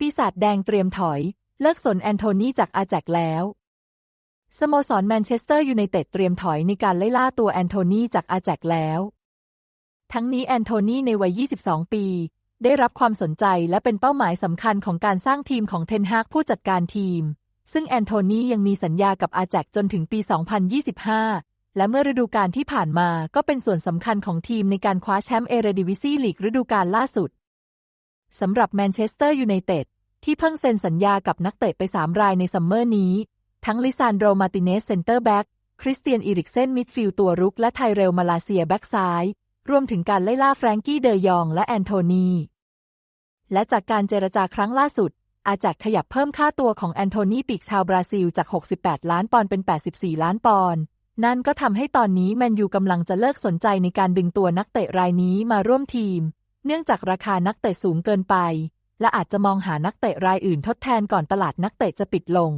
ปีศาจแดงเตรียมถอย เลิกสนแอนโทนีจากอาแจกแล้ว สโมสรแมนเชสเตอร์ยูไนเต็ดเตรียมถอยในการไล่ล่าตัวแอนโทนีจากอาแจกแล้ว ทั้งนี้แอนโทนีในวัย 22 ปี ได้รับความสนใจและเป็นเป้าหมายสำคัญของการสร้างทีมของเทนฮากผู้จัดการทีม ซึ่งแอนโทนียังมีสัญญากับอาแจกจนถึงปี 2025และเมื่อฤดูกาลที่ผ่านมาก็เป็นส่วนสำคัญของทีมในการคว้าแชมป์เอเรดิวิซีลีกฤดูกาลล่าสุด สำหรับแมนเชสเตอร์ยูไนเต็ดที่เพิ่งเซ็นสัญญากับนักเตะไป3รายในซัมเมอร์นี้ ทั้งลิซานโดมาติเนสเซนเตอร์แบ็กคริสเตียนอีริกเซนมิดฟิลด์ตัวรุกและไทเรลมาลาเซียแบ็กซ้าย รวมถึงการไล่ล่าแฟรงกี้เดยองและแอนโทนีและจากการเจรจาครั้งล่าสุด อาแจกขยับเพิ่มค่าตัวของแอนโทนีปีกชาวบราซิลจาก 68 ล้านปอนด์เป็น 84 ล้านปอนด์นั่นก็ทำให้ตอนนี้แมนยูกำลังจะเลิกสนใจในการดึงตัวนักเตะรายนี้มาร่วมทีม เนื่องจากราคานักเตะสูงเกินไป และอาจจะมองหานักเตะรายอื่นทดแทนก่อนตลาดนักเตะจะปิดลง